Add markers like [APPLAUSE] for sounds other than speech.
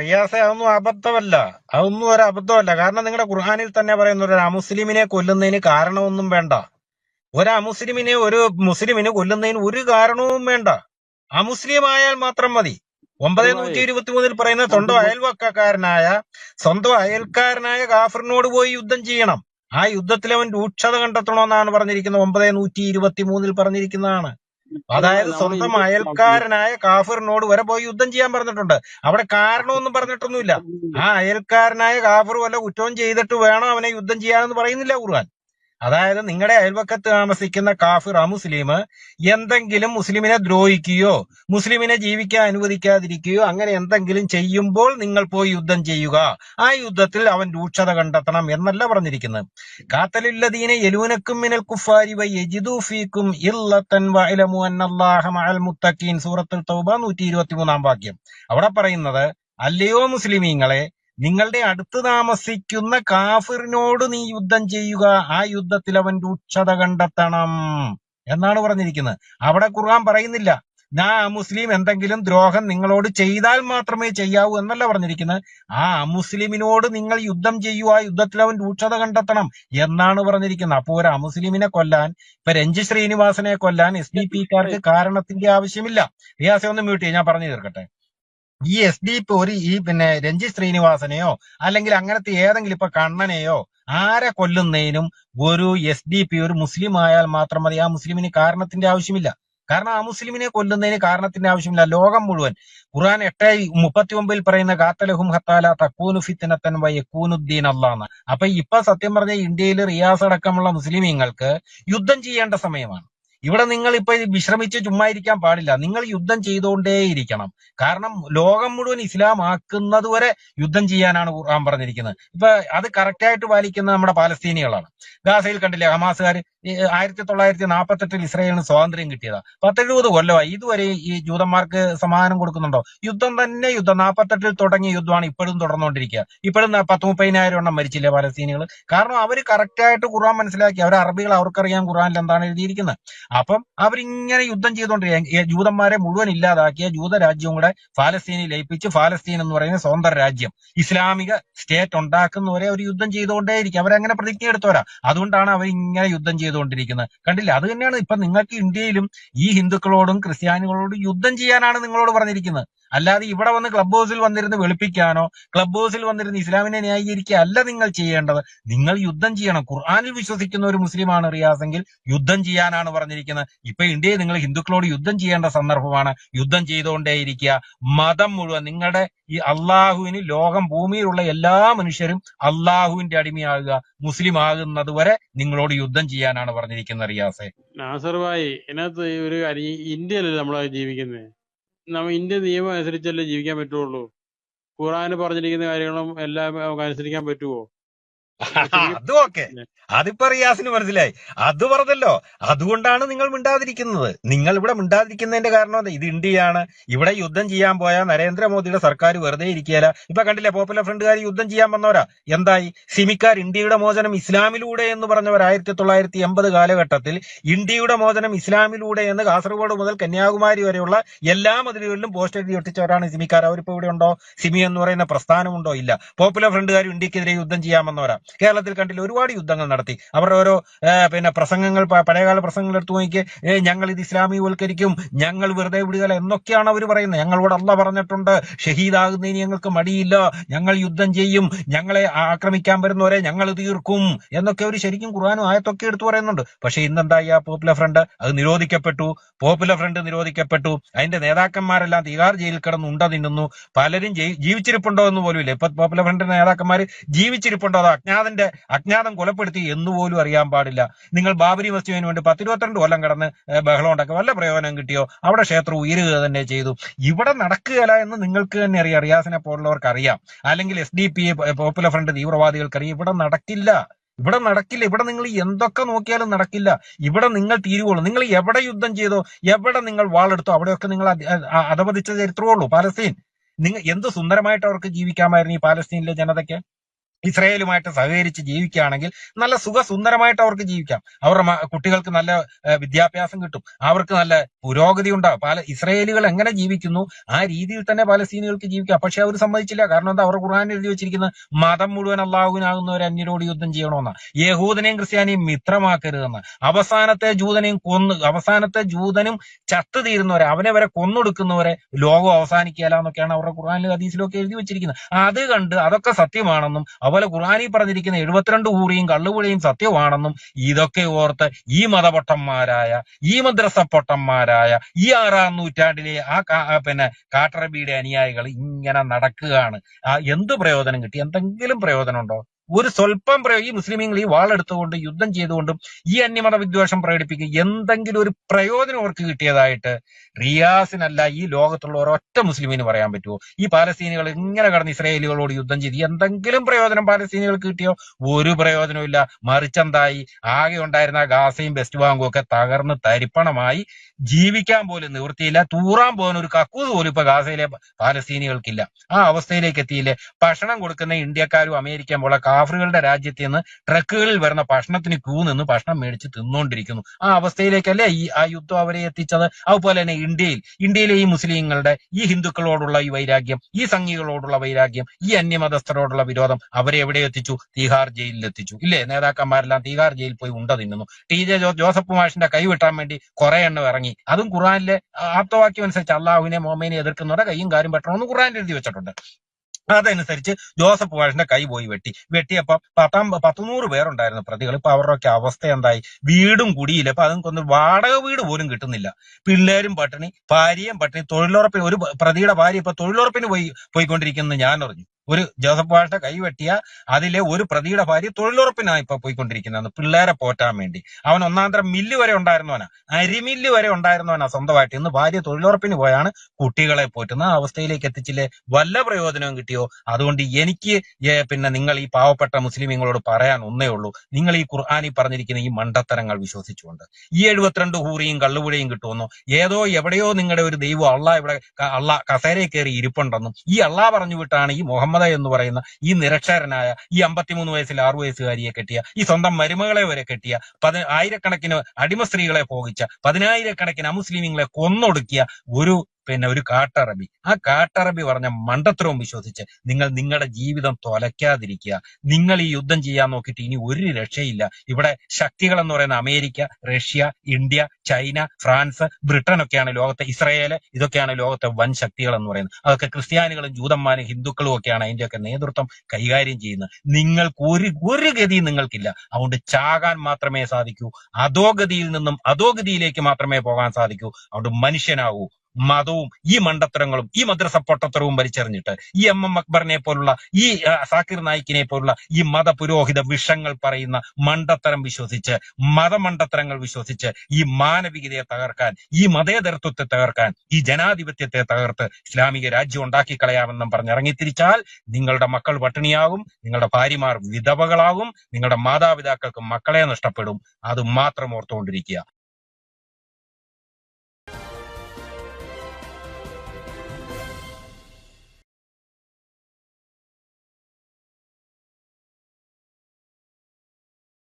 റിയാസെ അതൊന്നും അബദ്ധമല്ല അതൊന്നും ഒരു അബദ്ധമല്ല. കാരണം നിങ്ങളുടെ ഖുർഹാനിൽ തന്നെ പറയുന്ന ഒരു അമുസ്ലിമിനെ കൊല്ലുന്നതിന് കാരണമൊന്നും വേണ്ട. ഒരു അമുസ്ലിമിനെ ഒരു മുസ്ലിമിനെ കൊല്ലുന്നതിന് ഒരു കാരണവും വേണ്ട. അമുസ്ലിം ആയാൽ മാത്രം മതി. ഒമ്പത് നൂറ്റി ഇരുപത്തി മൂന്നിൽ പറയുന്ന സ്വന്തം അയൽവക്കക്കാരനായ സ്വന്തം അയൽക്കാരനായ കാഫറിനോട് പോയി യുദ്ധം ചെയ്യണം. ആ യുദ്ധത്തിൽ അവൻ രൂക്ഷത കണ്ടെത്തണമെന്നാണ് പറഞ്ഞിരിക്കുന്നത്. ഒമ്പത് നൂറ്റി ഇരുപത്തി മൂന്നിൽ പറഞ്ഞിരിക്കുന്നതാണ്. അതായത് സ്വന്തം അയൽക്കാരനായ കാഫിറിനോട് വരെ പോയി യുദ്ധം ചെയ്യാൻ പറഞ്ഞിട്ടുണ്ട്. അവിടെ കാരണമൊന്നും പറഞ്ഞിട്ടൊന്നുമില്ല. ആ അയൽക്കാരനായ കാഫിർ വല്ല കുറ്റവും ചെയ്തിട്ട് വേണം അവനെ യുദ്ധം ചെയ്യാനെന്ന് പറയുന്നില്ല ഖുർആൻ. അതായത് നിങ്ങളുടെ അയൽവക്കത്ത് താമസിക്കുന്ന കാഫിർ മുസ്ലിം എന്തെങ്കിലും മുസ്ലിമിനെ ദ്രോഹിക്കുകയോ മുസ്ലിമിനെ ജീവിക്കാൻ അനുവദിക്കാതിരിക്കുകയോ അങ്ങനെ എന്തെങ്കിലും ചെയ്യുമ്പോൾ നിങ്ങൾ പോയി യുദ്ധം ചെയ്യുക. ആ യുദ്ധത്തിൽ അവൻ രൂക്ഷത കണ്ടെത്തണം എന്നല്ല പറഞ്ഞിരിക്കുന്നത്. കാത്തലുല്ലദീനെ യലൂനക്കും മിനൽ കുഫാരി വ യജിദു ഫീക്കും ഇല്ലത്തൻ വഅലമു അന്നല്ലാഹ മഅൽ മുത്തഖീൻ. സൂറത്തുൽ തൗബ 123 വാക്യം. അവിടെ പറയുന്നത് അല്ലയോ മുസ്ലിമീങ്ങളെ നിങ്ങളുടെ അടുത്ത് താമസിക്കുന്ന കാഫിറിനോട് നീ യുദ്ധം ചെയ്യുക. ആ യുദ്ധത്തിൽ അവൻ രൂക്ഷത കണ്ടെത്തണം എന്നാണ് പറഞ്ഞിരിക്കുന്നത്. അവിടെ ഖുർആൻ പറയുന്നില്ല. ഞാൻ അമുസ്ലിം മുസ്ലിം എന്തെങ്കിലും ദ്രോഹം നിങ്ങളോട് ചെയ്താൽ മാത്രമേ ചെയ്യാവൂ എന്നല്ല പറഞ്ഞിരിക്കുന്നത്. ആ അമുസ്ലിമിനോട് നിങ്ങൾ യുദ്ധം ചെയ്യൂ. ആ യുദ്ധത്തിൽ അവൻ രൂക്ഷത കണ്ടെത്തണം എന്നാണ് പറഞ്ഞിരിക്കുന്നത്. അപ്പോ ഒരു അമുസ്ലിമിനെ കൊല്ലാൻ ഇപ്പൊ രഞ്ജി ശ്രീനിവാസനെ കൊല്ലാൻ എസ് ഡി പിക്കാർക്ക് കാരണത്തിന്റെ ആവശ്യമില്ല. റിയാസെ ഒന്ന് മ്യൂട്ട് ചെയ്യാം. ഞാൻ പറഞ്ഞു തീർക്കട്ടെ. ഈ എസ് ഡി പി ഒരു ഈ പിന്നെ രഞ്ജി ശ്രീനിവാസനെയോ അല്ലെങ്കിൽ അങ്ങനത്തെ ഏതെങ്കിലും ഇപ്പൊ കണ്ണനെയോ ആരെ കൊല്ലുന്നതിനും ഒരു എസ് ഡി പി ഒരു മുസ്ലിം ആയാൽ മാത്രം മതി. ആ മുസ്ലിമിന് കാരണത്തിന്റെ ആവശ്യമില്ല. കാരണം ആ മുസ്ലിമിനെ കൊല്ലുന്നതിന് കാരണത്തിന്റെ ആവശ്യമില്ല. ലോകം മുഴുവൻ. ഖുർആൻ എട്ട് മുപ്പത്തി ഒമ്പതിൽ പറയുന്ന കാത്തലഹും ഹത്താല തക്കൂനു ഫിത്തനത്തൻ വയക്കൂനുദ്ദീൻ അള്ളാന്ന് അപ്പൊ ഇപ്പൊ സത്യം പറഞ്ഞ ഇന്ത്യയിൽ റിയാസ് അടക്കമുള്ള മുസ്ലിമീങ്ങൾക്ക് യുദ്ധം ചെയ്യേണ്ട സമയമാണ്. ഇവിടെ നിങ്ങൾ ഇപ്പൊ വിശ്രമിച്ച് ചുമ്മാ ഇരിക്കാൻ പാടില്ല. നിങ്ങൾ യുദ്ധം ചെയ്തുകൊണ്ടേയിരിക്കണം കാരണം ലോകം മുഴുവൻ ഇസ്ലാം ആക്കുന്നത് വരെ യുദ്ധം ചെയ്യാനാണ് ഖുർആൻ പറഞ്ഞിരിക്കുന്നത്. ഇപ്പൊ അത് കറക്റ്റായിട്ട് പാലിക്കുന്ന നമ്മുടെ പാലസ്തീനികളാണ്. ഗാസയിൽ കണ്ടില്ലേ ഹമാസുകാർ ആയിരത്തി തൊള്ളായിരത്തി നാൽപ്പത്തി എട്ടിൽ ഇസ്രായേലിന് സ്വാതന്ത്ര്യം കിട്ടിയതാ. പത്തെഴുപത് കൊല്ലമായി. ഇതുവരെ ഈ ജൂതന്മാർക്ക് സമാധാനം കൊടുക്കുന്നുണ്ടോ? യുദ്ധം തന്നെ യുദ്ധം. നാൽപ്പത്തെട്ടിൽ തുടങ്ങിയ യുദ്ധമാണ് ഇപ്പോഴും തുടർന്നുകൊണ്ടിരിക്കുക. ഇപ്പോഴും പത്ത് മുപ്പതിനായിരം എണ്ണം മരിച്ചില്ലേ പലസ്തീനികൾ കാരണം അവർ കറക്റ്റ് ആയിട്ട് ഖുർആൻ മനസ്സിലാക്കി. അവർ അറബികൾ അവർക്കറിയാം ഖുർആനിൽ എന്താണ് എഴുതിയിരിക്കുന്നത് അപ്പം അവരിങ്ങനെ യുദ്ധം ചെയ്തുകൊണ്ടിരിക്കുക. ജൂതന്മാരെ മുഴുവൻ ഇല്ലാതാക്കിയ ജൂതരാജ്യവും കൂടെ ഫാലസ്തീനിൽ ലയിപ്പിച്ച് ഫാലസ്തീൻ എന്ന് പറയുന്ന സ്വതന്ത്ര രാജ്യം. ഇസ്ലാമിക സ്റ്റേറ്റ് ഉണ്ടാക്കുന്നവരെ അവർ യുദ്ധം ചെയ്തുകൊണ്ടേയിരിക്കും. അവരങ്ങനെ പ്രതിജ്ഞ എടുത്തവരാ അതുകൊണ്ടാണ് അവർ ഇങ്ങനെ യുദ്ധം ചെയ്തുകൊണ്ടിരിക്കുന്നത്. കണ്ടില്ല? അത് തന്നെയാണ് ഇപ്പൊ നിങ്ങൾക്ക് ഇന്ത്യയിലും ഈ ഹിന്ദുക്കളോടും ക്രിസ്ത്യാനികളോടും യുദ്ധം ചെയ്യാനാണ് നിങ്ങളോട് പറഞ്ഞിരിക്കുന്നത്. അല്ലാതെ ഇവിടെ വന്ന് ക്ലബ് ഹൗസിൽ വന്നിരുന്ന് വെളുപ്പിക്കാനോ ക്ലബ് ഹൗസിൽ വന്നിരുന്ന് ഇസ്ലാമിനെ ന്യായീകരിക്കുക അല്ല നിങ്ങൾ ചെയ്യേണ്ടത്. നിങ്ങൾ യുദ്ധം ചെയ്യണം. ഖുർആനിൽ വിശ്വസിക്കുന്ന ഒരു മുസ്ലിമാണ് റിയാസെങ്കിൽ യുദ്ധം ചെയ്യാനാണ് പറഞ്ഞിരിക്കുന്നത്. ഇപ്പൊ ഇന്ത്യയിൽ നിങ്ങൾ ഹിന്ദുക്കളോട് യുദ്ധം ചെയ്യേണ്ട സന്ദർഭമാണ്. യുദ്ധം ചെയ്തുകൊണ്ടേയിരിക്കുക. മതം മുഴുവൻ നിങ്ങളുടെ ഈ അള്ളാഹുവിന് ലോകം ഭൂമിയിലുള്ള എല്ലാ മനുഷ്യരും അള്ളാഹുവിന്റെ അടിമയാകുക മുസ്ലിം ആകുന്നത് വരെ നിങ്ങളോട് യുദ്ധം ചെയ്യാനാണ് പറഞ്ഞിരിക്കുന്നത് റിയാസെ. ഒരു ഇന്ത്യയിലല്ലേ നമ്മൾ ജീവിക്കുന്നത് നമ്മ ഇന്ത്യ നിയമം അനുസരിച്ചല്ലേ ജീവിക്കാൻ പറ്റുള്ളൂ? ഖുറാന് പറഞ്ഞിരിക്കുന്ന കാര്യങ്ങളും എല്ലാം നമുക്ക് അനുസരിക്കാൻ പറ്റുമോ [LAUGHS] അത് ഓക്കെ അതിപ്പോ റിയാസിന് മനസ്സിലായി. അത് പറഞ്ഞല്ലോ. അതുകൊണ്ടാണ് നിങ്ങൾ മിണ്ടാതിരിക്കുന്നത്. നിങ്ങൾ ഇവിടെ മിണ്ടാതിരിക്കുന്നതിന്റെ കാരണം ഇത് ഇന്ത്യയാണ്. ഇവിടെ യുദ്ധം ചെയ്യാൻ പോയ നരേന്ദ്രമോദിയുടെ സർക്കാർ വെറുതെ ഇരിക്കുകയല്ല ഇപ്പൊ കണ്ടില്ലേ പോപ്പുലർ ഫ്രണ്ടുകാർ യുദ്ധം ചെയ്യാൻ വന്നവരാ? എന്തായി? സിമിക്കാർ ഇന്ത്യയുടെ മോചനം ഇസ്ലാമിലൂടെ എന്ന് പറഞ്ഞവർ ആയിരത്തി തൊള്ളായിരത്തി എൺപത് കാലഘട്ടത്തിൽ ഇന്ത്യയുടെ മോചനം ഇസ്ലാമിലൂടെ എന്ന് കാസർഗോഡ് മുതൽ കന്യാകുമാരി വരെയുള്ള എല്ലാ മതിലുകളിലും പോസ്റ്റ് എഴുതി ഒട്ടിച്ചവരാണ് സിമിക്കാർ. അവരിപ്പോ ഇവിടെ ഉണ്ടോ? സിമി എന്ന് പറയുന്ന പ്രസ്ഥാനമുണ്ടോ? ഇല്ല. പോപ്പുലർ ഫ്രണ്ടുകാർ ഇന്ത്യക്കെതിരെ യുദ്ധം ചെയ്യാൻ വന്നവരാ. കേരളത്തിൽ കണ്ടില്ല. ഒരുപാട് യുദ്ധങ്ങൾ നടത്തി. അവരുടെ ഓരോ പിന്നെ പ്രസംഗങ്ങൾ പഴയകാല പ്രസംഗങ്ങൾ എടുത്തു നോക്കി ഞങ്ങൾ ഇത് ഇസ്ലാമികവൽക്കരിക്കും ഞങ്ങൾ വെറുതെ വിടുകയില്ല എന്നൊക്കെയാണ് അവർ പറയുന്നത്. ഞങ്ങളോട് അല്ല പറഞ്ഞിട്ടുണ്ട്. ഷഹീദാകുന്നതിന് ഞങ്ങൾക്ക് മടിയില്ല. ഞങ്ങൾ യുദ്ധം ചെയ്യും. ഞങ്ങളെ ആക്രമിക്കാൻ വരുന്നവരെ ഞങ്ങൾ തീർക്കും എന്നൊക്കെ അവർ ശരിക്കും ഖുർആാനും ആയത്തൊക്കെ എടുത്തു പറയുന്നുണ്ട്. പക്ഷെ ഇന്നെന്തായി ആ പോപ്പുലർ ഫ്രണ്ട് അത് നിരോധിക്കപ്പെട്ടു. Popular front നിരോധിക്കപ്പെട്ടു. അതിന്റെ നേതാക്കന്മാരെല്ലാം തിഹാർ ജയിലിൽ കിടന്ന് ഉണ്ട പലരും ജീവിച്ചിരിപ്പുണ്ടോ എന്ന് പോലും ഇല്ല ഇപ്പൊ പോപ്പുലർ ഫ്രണ്ടിന്റെ നേതാക്കന്മാർ ജീവിച്ചിരിപ്പുണ്ടോ? അതോ അജ്ഞാതന്റെ അജ്ഞാതം കൊലപ്പെടുത്തി എന്ന് പോലും അറിയാൻ പാടില്ല. നിങ്ങൾ ബാബരി മസ്ജിദിന് വേണ്ടി പത്തിരുപത്തിരണ്ട് കൊല്ലം കടന്ന് ബഹളം ഉണ്ടാക്കി വല്ല പ്രയോജനം കിട്ടിയോ? അവിടെ ക്ഷേത്രം ഉയരുക തന്നെ ചെയ്തു. ഇവിടെ നടക്കുകയല്ല എന്ന് നിങ്ങൾക്ക് തന്നെ അറിയാം. റിയാസിനെ പോലുള്ളവർക്ക് അറിയാം. അല്ലെങ്കിൽ S D P popular front തീവ്രവാദികൾക്ക് അറിയാം. ഇവിടെ നടക്കില്ല. ഇവിടെ നടക്കില്ല. ഇവിടെ നിങ്ങൾ എന്തൊക്കെ നോക്കിയാലും നടക്കില്ല. ഇവിടെ നിങ്ങൾ തീരുവുള്ളൂ നിങ്ങൾ എവിടെ യുദ്ധം ചെയ്തോ എവിടെ നിങ്ങൾ വാളെടുത്തോ അവിടെയൊക്കെ നിങ്ങൾ അധപതിച്ച ചരിത്രമേ ഉള്ളൂ. പാലസ്തീൻ. നിങ്ങൾ എന്ത് സുന്ദരമായിട്ട് അവർക്ക് ജീവിക്കാമായിരുന്നു ഈ പാലസ്തീനിലെ ജനതയ്ക്ക്? ഇസ്രയേലുമായിട്ട് സഹകരിച്ച് ജീവിക്കുകയാണെങ്കിൽ നല്ല സുഖസുന്ദരമായിട്ട് അവർക്ക് ജീവിക്കാം. അവരുടെ കുട്ടികൾക്ക് നല്ല വിദ്യാഭ്യാസം കിട്ടും. അവർക്ക് നല്ല പുരോഗതി ഉണ്ടാവും. പല ഇസ്രയേലുകൾ എങ്ങനെ ജീവിക്കുന്നു? ആ രീതിയിൽ തന്നെ പലസ്തീനികൾക്ക് ജീവിക്കാം. പക്ഷെ അവർ സമ്മതിച്ചില്ല. കാരണം എന്താ? അവർ ഖുർആൻ എഴുതി വെച്ചിരിക്കുന്ന മതം മുഴുവൻ അള്ളാഹുവിനാകുന്നവർ അന്യരോട് യുദ്ധം ചെയ്യണമെന്ന. യഹൂദനെയും ക്രിസ്ത്യാനിയും മിത്രമാക്കരുതെന്ന്. അവസാനത്തെ ജൂതനെയും കൊന്ന് അവസാനത്തെ ജൂതനും ചത്തു തീരുന്നവരെ അവനെ വരെ കൊന്നൊടുക്കുന്നവരെ ലോകം അവസാനിക്കുകയില്ല എന്നൊക്കെയാണ് അവരുടെ ഖുർആാനിലും ഹദീസിലൊക്കെ എഴുതി വെച്ചിരിക്കുന്നത്. അത് കണ്ട് അതൊക്കെ സത്യമാണെന്നും അതുപോലെ ഖുർആനിൽ പറഞ്ഞിരിക്കുന്ന എഴുപത്തിരണ്ട് ഊറിയും കള്ളുപുഴയും സത്യമാണെന്നും ഇതൊക്കെ ഓർത്ത് ഈ മതപൊട്ടന്മാരായ ഈ മദ്രസ പൊട്ടന്മാരായ ഈ ആറാം നൂറ്റാണ്ടിലെ ആ പിന്നെ കാട്ടറബിയുടെ അനുയായികൾ ഇങ്ങനെ നടക്കുകയാണ്. എന്ത് പ്രയോജനം കിട്ടി? എന്തെങ്കിലും പ്രയോജനം ഉണ്ടോ ഒരു സ്വല്പം ഈ മുസ്ലിമീങ്ങൾ ഈ വാളെടുത്തുകൊണ്ട് യുദ്ധം ചെയ്തുകൊണ്ടും ഈ അന്യമത വിദ്വേഷം പ്രകടിപ്പിക്കുക എന്തെങ്കിലും ഒരു പ്രയോജനം അവർക്ക് കിട്ടിയതായിട്ട് റിയാസിനല്ല ഈ ലോകത്തുള്ള ഒരൊറ്റ മുസ്ലിമിന് പറയാൻ പറ്റുമോ ഈ പാലസ്തീനികൾ ഇങ്ങനെ കടന്ന് ഇസ്രായേലികളോട് യുദ്ധം ചെയ്ത് എന്തെങ്കിലും പ്രയോജനം പാലസ്തീനികൾക്ക് കിട്ടിയോ? ഒരു പ്രയോജനവും ഇല്ല. മറിച്ചെന്തായി? ആകെ ഉണ്ടായിരുന്ന ഗാസയും ബെസ്റ്റ് ബാങ്കും ഒക്കെ തകർന്ന് തരിപ്പണമായി ജീവിക്കാൻ പോലും നിവൃത്തിയില്ല. തൂറാൻ പോകുന്ന ഒരു കക്കൂസ് പോലും ഇപ്പൊ ഗാസയിലെ പാലസ്തീനികൾക്കില്ല. ആ അവസ്ഥയിലേക്ക് എത്തിയില്ലേ? ഭക്ഷണം കൊടുക്കുന്ന ഇന്ത്യക്കാരും അമേരിക്കൻ പോലെ കാഫറുകളുടെ രാജ്യത്ത് നിന്ന് ട്രക്കുകളിൽ വരുന്ന ഭക്ഷണത്തിന് ക്യൂ നിന്ന് ഭക്ഷണം മേടിച്ച് തിന്നുകൊണ്ടിരിക്കുന്നു ആ അവസ്ഥയിലേക്കല്ലേ ഈ ആ യുദ്ധം അവരെ എത്തിച്ചത്? അതുപോലെ തന്നെ ഇന്ത്യയിൽ ഇന്ത്യയിലെ ഈ മുസ്ലിങ്ങളുടെ ഈ ഹിന്ദുക്കളോടുള്ള ഈ വൈരാഗ്യം ഈ സംഘികളോടുള്ള വൈരാഗ്യം ഈ അന്യമതസ്ഥരോടുള്ള വിരോധം അവരെ എവിടെ എത്തിച്ചു? തീഹാർ ജയിലിൽ എത്തിച്ചു. ഇല്ലേ? നേതാക്കന്മാരെല്ലാം തീഹാർ ജയിലിൽ പോയി ഉണ്ട തിന്നുന്നു. ടി. ജെ. ജോസഫ് മാഷിന്റെ കൈവിട്ടാൻ വേണ്ടി കുറെ എണ്ണം ഇറങ്ങി. അതും ഖുറാനിലെ ആപ്തവാക്യം അനുസരിച്ച് അള്ളാഹുവിനെ മോമേനെ എതിർക്കുന്നവരുടെ കൈയും കാര്യം പറ്റണമെന്ന് ഖുറാൻ എഴുതി വെച്ചിട്ടുണ്ട്. അതനുസരിച്ച് ജോസഫ് വാഷിന്റെ കൈ പോയി വെട്ടി. വെട്ടിയപ്പോ പത്താം പത്തുനൂറ് പേരുണ്ടായിരുന്നു പ്രതികൾ. ഇപ്പൊ അവരുടെയൊക്കെ അവസ്ഥ എന്തായി? വീടും കുടിയില്ല. ഇപ്പൊ അതും വാടക വീട് പോലും കിട്ടുന്നില്ല. പിള്ളേരും പട്ടിണി ഭാര്യയും പട്ടിണി തൊഴിലുറപ്പിന് ഒരു പ്രതിയുടെ ഭാര്യ ഇപ്പൊ തൊഴിലുറപ്പിന് പോയി പോയിക്കൊണ്ടിരിക്കുന്നു ഞാൻ അറിഞ്ഞു. ഒരു ജോസഫ് വാൾട്ട കൈവെട്ടിയ അതിലെ ഒരു പ്രതിയുടെ ഭാര്യ തൊഴിലുറപ്പിനാണ് ഇപ്പൊ പോയിക്കൊണ്ടിരിക്കുന്നത് പിള്ളേരെ പോറ്റാൻ വേണ്ടി. അവൻ ഒന്നാം തരം മില്ല് വരെ ഉണ്ടായിരുന്നവനാ. അരിമില്ല് വരെ ഉണ്ടായിരുന്നവനാ സ്വന്തമായിട്ട്. ഇന്ന് ഭാര്യ തൊഴിലുറപ്പിന് പോയാണ്. കുട്ടികളെ പോറ്റുന്ന അവസ്ഥയിലേക്ക് എത്തിച്ചില്ലേ? വല്ല പ്രയോജനവും കിട്ടിയോ? അതുകൊണ്ട് എനിക്ക് പിന്നെ നിങ്ങൾ ഈ പാവപ്പെട്ട മുസ്ലിമീങ്ങളോട് പറയാൻ ഒന്നേ ഉള്ളൂ. നിങ്ങൾ ഈ ഖുർആാനി പറഞ്ഞിരിക്കുന്ന ഈ മണ്ടത്തരങ്ങൾ വിശ്വസിച്ചുകൊണ്ട്. ഈ എഴുപത്തിരണ്ട് ഹൂറിയും കള്ളുപുഴയും കിട്ടുമെന്നോ? ഏതോ എവിടെയോ നിങ്ങളുടെ ഒരു ദൈവം അള്ളാ ഇവിടെ അള്ളാ കസേരയിൽ കയറി ഇരിപ്പുണ്ടെന്നും ഈ അള്ളാ പറഞ്ഞു വിട്ടാണ് ഈ മുഹമ്മദ എന്ന് പറയുന്ന ഈ നിരക്ഷരനായ ഈ അമ്പത്തിമൂന്ന് വയസ്സിൽ ആറു വയസ്സുകാരിയെ കെട്ടിയ ഈ സ്വന്തം മരുമകളെ വരെ കെട്ടിയ പതി ആയിരക്കണക്കിന് അടിമ സ്ത്രീകളെ പോകിച്ച പതിനായിരക്കണക്കിന് അമുസ്ലിമീങ്ങളെ കൊന്നൊടുക്കിയ ഒരു പിന്നെ ഒരു കാട്ടറബി. ആ കാട്ടറബി പറഞ്ഞ മണ്ടത്തരവും വിശ്വസിച്ച് നിങ്ങൾ നിങ്ങളുടെ ജീവിതം തൊലയ്ക്കാതിരിക്കുക. നിങ്ങൾ ഈ യുദ്ധം ചെയ്യാൻ നോക്കിയിട്ട് ഇനി ഒരു രക്ഷയില്ല. ഇവിടെ ശക്തികൾ എന്ന് പറയുന്ന America Russia India China France Britain ഒക്കെയാണ് ലോകത്തെ ഇസ്രായേൽ ഇതൊക്കെയാണ് ലോകത്തെ വൻ ശക്തികൾ എന്ന് പറയുന്നത്. അതൊക്കെ ക്രിസ്ത്യാനികളും ജൂതന്മാരും ഹിന്ദുക്കളും ഒക്കെയാണ് അതിന്റെയൊക്കെ നേതൃത്വം കൈകാര്യം ചെയ്യുന്നത്. നിങ്ങൾക്ക് ഒരു ഒരു ഗതി നിങ്ങൾക്കില്ല. അതുകൊണ്ട് ചാകാൻ മാത്രമേ സാധിക്കൂ. അധോഗതിയിൽ നിന്നും അധോഗതിയിലേക്ക് മാത്രമേ പോകാൻ സാധിക്കൂ. അതുകൊണ്ട് മനുഷ്യനാവൂ മതവും ഈ മണ്ടത്തരങ്ങളും ഈ മദ്രസ പൊട്ടത്തരവും വലിച്ചെറിഞ്ഞിട്ട് ഈ എം എം അക്ബറിനെ പോലുള്ള ഈ സാക്കിർ നായിക്കിനെ പോലുള്ള ഈ മത പുരോഹിത വിഷങ്ങൾ പറയുന്ന മണ്ടത്തരം വിശ്വസിച്ച് മതമണ്ടത്തരങ്ങൾ വിശ്വസിച്ച് ഈ മാനവികതയെ തകർക്കാൻ ഈ മതേതരത്വത്തെ തകർക്കാൻ ഈ ജനാധിപത്യത്തെ തകർത്ത് ഇസ്ലാമിക രാജ്യം ഉണ്ടാക്കി കളയാമെന്നും പറഞ്ഞിറങ്ങിത്തിരിച്ചാൽ നിങ്ങളുടെ മക്കൾ പട്ടിണിയാകും നിങ്ങളുടെ ഭാര്യമാർ വിധവകളാകും നിങ്ങളുടെ മാതാപിതാക്കൾക്ക് മക്കളെ നഷ്ടപ്പെടും. അത് മാത്രം ഓർത്തുകൊണ്ടിരിക്കുക.